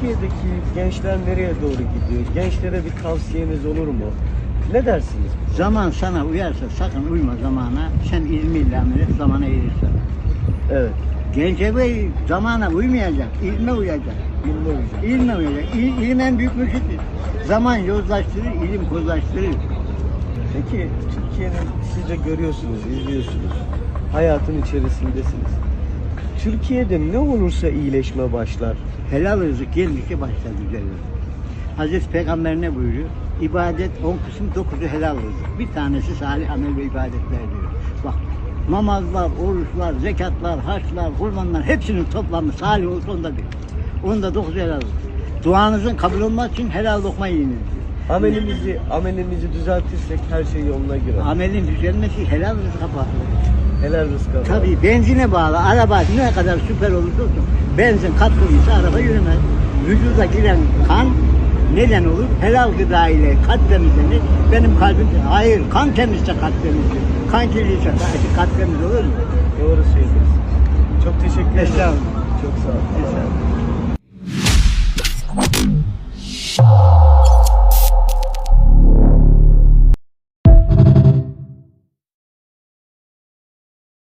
Türkiye'deki gençler nereye doğru gidiyor? Gençlere bir tavsiyeniz olur mu? Ne dersiniz? Zaman sana uyarsa sakın uyma zamana. Sen ilmiyle amel et, zamana eğilirsen. Evet. Gence bey zamana uymayacak, ilme uyacak. Bilmiyorum. İlme uyacak. İl, ilim en büyük mürşittir. Zaman yozlaştırır, ilim kozlaştırır. Peki Türkiye'nin siz de görüyorsunuz, izliyorsunuz. Hayatın içerisindesiniz. Türkiye'de ne olursa iyileşme başlar. Helal rızık geldikçe başlar güzeller. Hazreti Peygamber ne buyuruyor? İbadet on kısım dokuzu helal rızık. Bir tanesi salih amel ve ibadetler diyor. Bak namazlar, oruçlar, zekatlar, haçlar, kurbanlar hepsinin toplamı salih olsa onda bir. Onda dokuzu helal rızık. Duanızın kabul olması için helal lokma yiyiniz diyor. Amelimizi amelimizi düzeltirsek her şey yoluna girer. Amelin düzelmesi helal rızıka bağlı. Helal rızka. Tabii benzine bağlı. Araba ne kadar süper olursa olsun benzin katkılıysa araba yürümez. Vücuda giren kan neden olur? Helal gıda ile kalp temizlenir. Benim kalbim hayır kan temizse kalp temizdir. Kan kirliyse kalp temiz olur mu? Doğru söylüyorsun. Çok teşekkür ederim. Çok sağ olun.